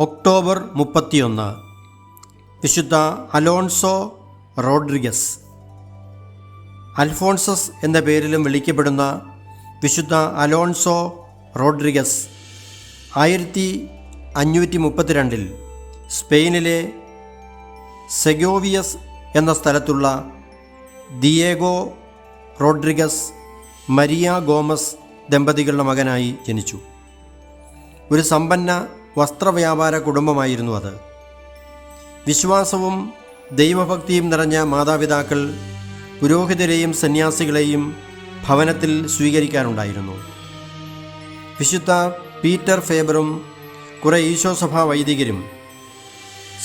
October മുപ്പത്തിയൊന്ന്. വിശുദ്ധ Alonso Rodriguez. Alphonsus എന്ന പേരിലും വിളിക്കപ്പെടുന്ന വിശുദ്ധ അലോൺസോ റോഡ്രിഗസ് ആയിരത്തി അഞ്ഞൂറ്റി മുപ്പത്തിരണ്ടിൽ സ്പെയിനിലെ സെഗോവിയസ് എന്ന സ്ഥലത്തുള്ള ദിയേഗോ റോഡ്രിഗസ് മരിയ ഗോമസ് ദമ്പതികളുടെ മകനായി ജനിച്ചു. ഒരു സമ്പന്ന വസ്ത്രവ്യാപാര കുടുംബമായിരുന്നു അത്. വിശ്വാസവും ദൈവഭക്തിയും നിറഞ്ഞ മാതാപിതാക്കൾ പുരോഹിതരെയും സന്യാസികളെയും ഭവനത്തിൽ സ്വീകരിക്കാറുണ്ടായിരുന്നു. വിശുദ്ധ പീറ്റർ ഫേബറും കുറേ ഈശോസഭാ വൈദികരും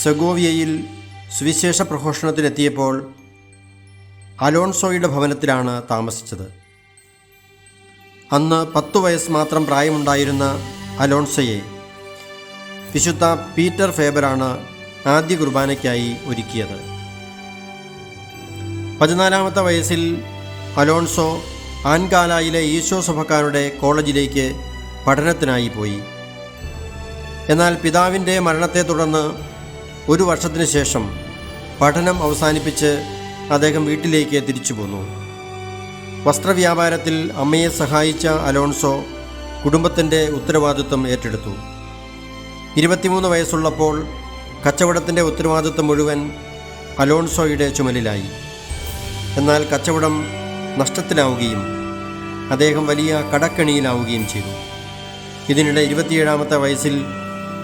സെഗോവിയയിൽ സുവിശേഷ പ്രഘോഷണത്തിനെത്തിയപ്പോൾ അലോൺസോയുടെ ഭവനത്തിലാണ് താമസിച്ചത്. അന്ന് പത്തു വയസ്സ് മാത്രം പ്രായമുണ്ടായിരുന്ന അലോൺസയെ വിശുദ്ധ പീറ്റർ ഫേബറാണ് ആദ്യ കുർബാനയ്ക്കായി ഒരുക്കിയത്. പതിനാലാമത്തെ വയസ്സിൽ അലോൺസോ ആൻകാലായിലെ ഈശോ സഭക്കാരുടെ കോളേജിലേക്ക് പഠനത്തിനായി പോയി. എന്നാൽ പിതാവിന്റെ മരണത്തെ തുടർന്ന് ഒരു വർഷത്തിന് ശേഷം പഠനം അവസാനിപ്പിച്ച് അദ്ദേഹം വീട്ടിലേക്ക് തിരിച്ചു പോന്നു. വസ്ത്രവ്യാപാരത്തിൽ അമ്മയെ സഹായിച്ച അലോൺസോ കുടുംബത്തിന്റെ ഉത്തരവാദിത്വം ഏറ്റെടുത്തു. ഇരുപത്തിമൂന്ന് വയസ്സുള്ളപ്പോൾ കച്ചവടത്തിന്റെ ഉത്തരവാദിത്വം മുഴുവൻ അലോൺസോയുടെ ചുമലിലായി. എന്നാൽ കച്ചവടം നഷ്ടത്തിലാവുകയും അദ്ദേഹം വലിയ കടക്കെണിയിലാവുകയും ചെയ്തു. ഇതിനിടെ ഇരുപത്തിയേഴാമത്തെ വയസ്സിൽ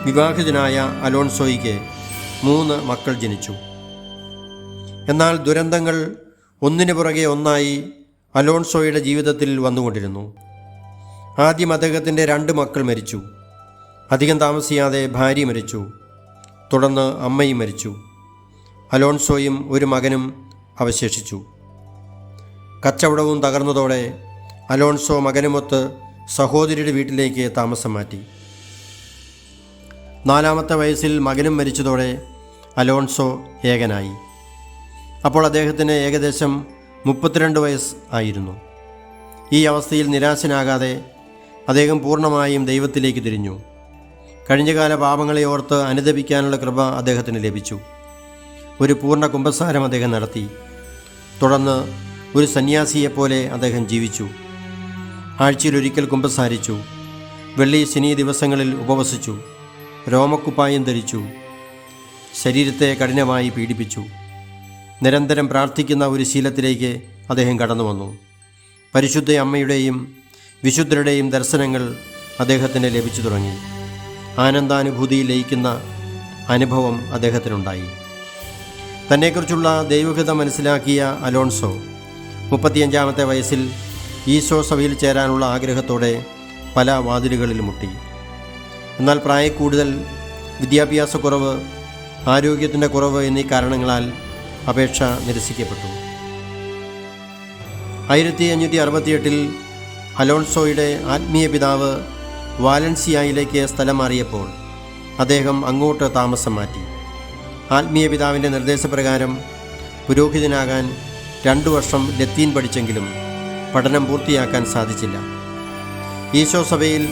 വിവാഹിതനായ അലോൺസോയ്ക്ക് മൂന്ന് മക്കൾ ജനിച്ചു. എന്നാൽ ദുരന്തങ്ങൾ ഒന്നിനു പുറകെ ഒന്നായി അലോൺസോയുടെ ജീവിതത്തിൽ വന്നുകൊണ്ടിരുന്നു. ആദ്യം അദ്ദേഹത്തിന്റെ രണ്ട് മക്കൾ മരിച്ചു. അധികം താമസിയാതെ ഭാര്യ മരിച്ചു. തുടർന്ന് അമ്മയും മരിച്ചു. അലോൺസോയും ഒരു മകനും അവശേഷിച്ചു. കച്ചവടവും തകർന്നതോടെ അലോൺസോ മകനുമൊത്ത് സഹോദരിയുടെ വീട്ടിലേക്ക് താമസം മാറ്റി. നാലാമത്തെ വയസ്സിൽ മകനും മരിച്ചതോടെ അലോൺസോ ഏകനായി. അപ്പോൾ അദ്ദേഹത്തിന് ഏകദേശം മുപ്പത്തിരണ്ട് വയസ്സ് ആയിരുന്നു. ഈ അവസ്ഥയിൽ നിരാശനാകാതെ അദ്ദേഹം പൂർണമായും ദൈവത്തിലേക്ക് തിരിഞ്ഞു. കഴിഞ്ഞകാല പാപങ്ങളെ ഓർത്ത് അനുദപിക്കാനുള്ള കൃപ അദ്ദേഹത്തിന് ലഭിച്ചു. ഒരു പൂർണ കുംഭസാരം അദ്ദേഹം നടത്തി. തുടർന്ന് ഒരു സന്യാസിയെപ്പോലെ അദ്ദേഹം ജീവിച്ചു. ആഴ്ചയിലൊരിക്കൽ കുംഭസാരിച്ചു. വെള്ളി ശനി ദിവസങ്ങളിൽ ഉപവസിച്ചു. രോമക്കുപ്പായം ധരിച്ചു. ശരീരത്തെ കഠിനമായി പീഡിപ്പിച്ചു. നിരന്തരം പ്രാർത്ഥിക്കുന്ന ഒരു ശീലത്തിലേക്ക് അദ്ദേഹം കടന്നു വന്നു. പരിശുദ്ധ അമ്മയുടെയും വിശുദ്ധരുടെയും ദർശനങ്ങൾ അദ്ദേഹത്തിന് ലഭിച്ചു തുടങ്ങി. ആനന്ദാനുഭൂതിയിൽ ലയിക്കുന്ന അനുഭവം അദ്ദേഹത്തിനുണ്ടായി. തന്നെക്കുറിച്ചുള്ള ദൈവഹിതം മനസ്സിലാക്കിയ അലോൺസോ മുപ്പത്തിയഞ്ചാമത്തെ വയസ്സിൽ ഈശോ സഭയിൽ ചേരാനുള്ള ആഗ്രഹത്തോടെ പല വാതിലുകളിൽ മുട്ടി. എന്നാൽ പ്രായക്കൂടുതൽ വിദ്യാഭ്യാസക്കുറവ് ആരോഗ്യത്തിന്റെ കുറവ് എന്നീ കാരണങ്ങളാൽ അപേക്ഷ നിരസിക്കപ്പെട്ടു. ആയിരത്തി അഞ്ഞൂറ്റി അറുപത്തിയെട്ടിൽ അലോൺസോയുടെ ആത്മീയ പിതാവ് വാലൻസിയായിലേക്ക് സ്ഥലം മാറിയപ്പോൾ അദ്ദേഹം അങ്ങോട്ട് താമസം മാറ്റി. ആത്മീയ പിതാവിന്റെ നിർദ്ദേശപ്രകാരം പുരോഹിതനാകാൻ രണ്ടു വർഷം ലത്തീൻ പഠിച്ചെങ്കിലും പഠനം പൂർത്തിയാക്കാൻ സാധിച്ചില്ല. ഈശോ സഭയിൽ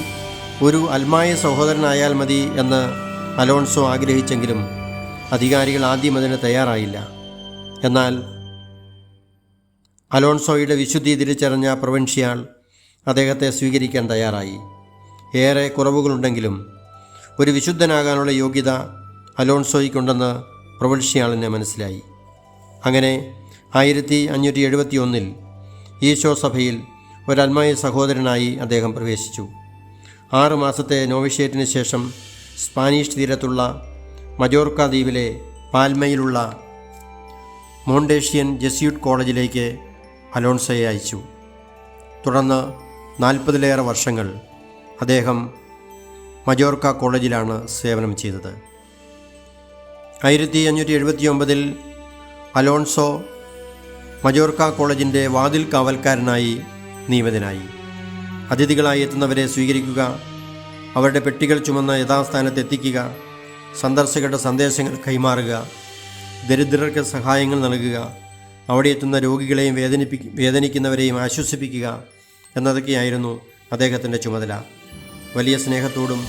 ഒരു അൽമായ സഹോദരനായാൽ മതി എന്ന് അലോൺസോ ആഗ്രഹിച്ചെങ്കിലും അധികാരികൾ ആദ്യം അതിന് തയ്യാറായില്ല. എന്നാൽ അലോൺസോയുടെ വിശുദ്ധി തിരിച്ചറിഞ്ഞ പ്രൊവിൻഷ്യാൾ അദ്ദേഹത്തെ സ്വീകരിക്കാൻ തയ്യാറായി. ഏറെ കുറവുകളുണ്ടെങ്കിലും ഒരു വിശുദ്ധനാകാനുള്ള യോഗ്യത അലോൺസോയ്ക്കുണ്ടെന്ന് പ്രൊവിൻഷ്യാളിന് മനസ്സിലായി. അങ്ങനെ ആയിരത്തി അഞ്ഞൂറ്റി എഴുപത്തി ഒന്നിൽ ഈശോ സഭയിൽ ഒരൽമായ സഹോദരനായി അദ്ദേഹം പ്രവേശിച്ചു. ആറ് മാസത്തെ നോവിഷ്യേറ്റിന് ശേഷം സ്പാനിഷ് തീരത്തുള്ള മജോർക്ക ദ്വീപിലെ പാൽമയിലുള്ള മോണ്ടേഷ്യൻ ജെസ്യൂട്ട് കോളേജിലേക്ക് അലോൺസയെ അയച്ചു. തുടർന്ന് നാൽപ്പതിലേറെ വർഷങ്ങൾ അദ്ദേഹം മജോർക്ക കോളേജിലാണ് സേവനം ചെയ്തത്. ആയിരത്തി അഞ്ഞൂറ്റി എഴുപത്തി ഒമ്പതിൽ അലോൺസോ മജോർക്ക കോളേജിന്റെ വാതിൽ കാവൽക്കാരനായി നിയമിതനായി. അതിഥികളായി എത്തുന്നവരെ സ്വീകരിക്കുക അവരുടെ പെട്ടികൾ ചുമന്ന യഥാസ്ഥാനത്ത് എത്തിക്കുക സന്ദർശകരുടെ സന്ദേശങ്ങൾ കൈമാറുക ദരിദ്രർക്ക് സഹായങ്ങൾ നൽകുക അവിടെ എത്തുന്ന രോഗികളെയും വേദനിപ്പി വേദനിക്കുന്നവരെയും ആശ്വസിപ്പിക്കുക എന്നതൊക്കെയായിരുന്നു അദ്ദേഹത്തിന്റെ ചുമതല. വലിയ സ്നേഹത്തോടും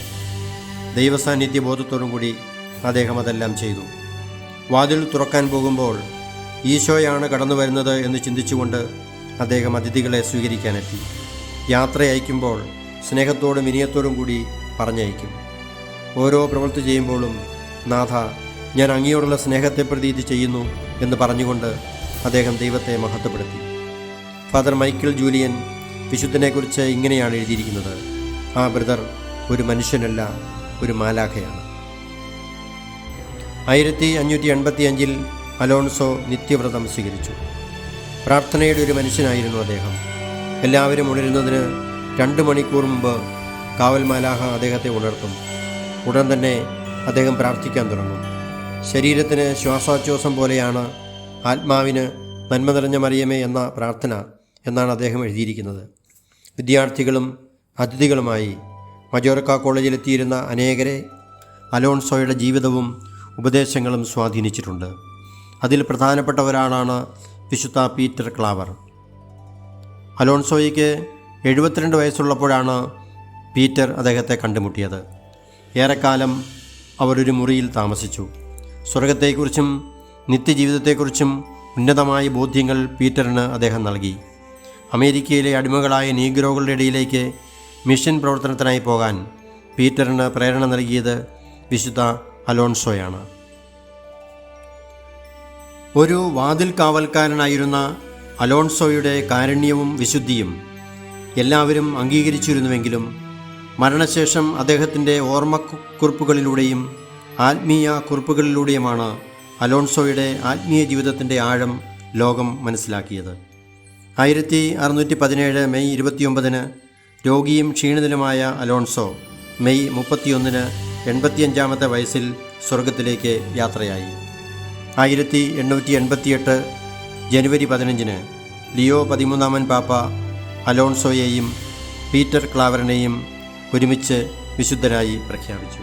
ദൈവസാന്നിധ്യ ബോധത്തോടും കൂടി അദ്ദേഹം അതെല്ലാം ചെയ്തു. വാതിൽ തുറക്കാൻ പോകുമ്പോൾ ഈശോയാണ് കടന്നു വരുന്നത് എന്ന് ചിന്തിച്ചുകൊണ്ട് അദ്ദേഹം അതിഥികളെ സ്വീകരിക്കാനെത്തി. യാത്ര അയക്കുമ്പോൾ സ്നേഹത്തോടും വിനയത്തോടും കൂടി പറഞ്ഞയക്കും. ഓരോ പ്രവൃത്തി ചെയ്യുമ്പോഴും നാഥ ഞാൻ അങ്ങിയോടുള്ള സ്നേഹത്തെ പ്രതി ഇത് ചെയ്യുന്നു എന്ന് പറഞ്ഞുകൊണ്ട് അദ്ദേഹം ദൈവത്തെ മഹത്വപ്പെടുത്തി. ഫാദർ മൈക്കിൾ ജൂലിയൻ വിശുദ്ധനെക്കുറിച്ച് ഇങ്ങനെയാണ് എഴുതിയിരിക്കുന്നത്. ആ ബ്രദർ ഒരു മനുഷ്യനല്ല ഒരു മാലാഖയാണ്. ആയിരത്തി അഞ്ഞൂറ്റി എൺപത്തി അഞ്ചിൽ അലോൺസോ നിത്യവ്രതം സ്വീകരിച്ചു. പ്രാർത്ഥനയുടെ ഒരു മനുഷ്യനായിരുന്നു അദ്ദേഹം. എല്ലാവരും ഉണരുന്നതിന് രണ്ട് മണിക്കൂർ മുമ്പ് കാവൽ മാലാഹ അദ്ദേഹത്തെ ഉണർത്തും. ഉടൻ തന്നെ അദ്ദേഹം പ്രാർത്ഥിക്കാൻ തുടങ്ങും. ശരീരത്തിന് ശ്വാസോച്ഛ്വാസം പോലെയാണ് ആത്മാവിന് നന്മ നിറഞ്ഞ മറിയമേ എന്ന പ്രാർത്ഥന എന്നാണ് അദ്ദേഹം എഴുതിയിരിക്കുന്നത്. വിദ്യാർത്ഥികളും അതിഥികളുമായി മജോർക്ക കോളേജിലെത്തിയിരുന്ന അനേകരെ അലോൺസോയുടെ ജീവിതവും ഉപദേശങ്ങളും സ്വാധീനിച്ചിട്ടുണ്ട്. അതിൽ പ്രധാനപ്പെട്ട ഒരാളാണ് വിശുദ്ധ പീറ്റർ ക്ലാവർ. അലോൺസോയ്ക്ക് എഴുപത്തിരണ്ട് വയസ്സുള്ളപ്പോഴാണ് പീറ്റർ അദ്ദേഹത്തെ കണ്ടുമുട്ടിയത്. ഏറെക്കാലം അവരൊരു മുറിയിൽ താമസിച്ചു. സ്വർഗത്തെക്കുറിച്ചും നിത്യജീവിതത്തെക്കുറിച്ചും ഉന്നതമായ ബോധ്യങ്ങൾ പീറ്ററിന് അദ്ദേഹം നൽകി. അമേരിക്കയിലെ അടിമകളായ നീഗ്രോകളുടെ ഇടയിലേക്ക് മിഷൻ പ്രവർത്തനത്തിനായി പോകാൻ പീറ്ററിന് പ്രേരണ നൽകിയത് വിശുദ്ധ അലോൺസോയാണ്. ഒരു വാതിൽ കാവൽക്കാരനായിരുന്ന അലോൺസോയുടെ കാരുണ്യവും വിശുദ്ധിയും എല്ലാവരും അംഗീകരിച്ചിരുന്നുവെങ്കിലും മരണശേഷം അദ്ദേഹത്തിന്റെ ഓർമ്മക്കുറിപ്പുകളിലൂടെയും ആത്മീയ കുറിപ്പുകളിലൂടെയുമാണ് അലോൺസോയുടെ ആത്മീയ ജീവിതത്തിന്റെ ആഴം ലോകം മനസ്സിലാക്കിയത്. ആയിരത്തി അറുന്നൂറ്റി പതിനേഴ് മെയ് ഇരുപത്തിയൊമ്പതിന് രോഗിയും ക്ഷീണിതനുമായ അലോൺസോ മെയ് മുപ്പത്തിയൊന്നിന് എൺപത്തിയഞ്ചാമത്തെ വയസ്സിൽ സ്വർഗത്തിലേക്ക് യാത്രയായി. ആയിരത്തി എണ്ണൂറ്റി എൺപത്തിയെട്ട് ജനുവരി പതിനഞ്ചിന് ലിയോ പതിമൂന്നാമൻ പാപ്പ അലോൺസോയെയും പീറ്റർ ക്ലാവറിനെയും ഒരുമിച്ച് വിശുദ്ധരായി പ്രഖ്യാപിച്ചു.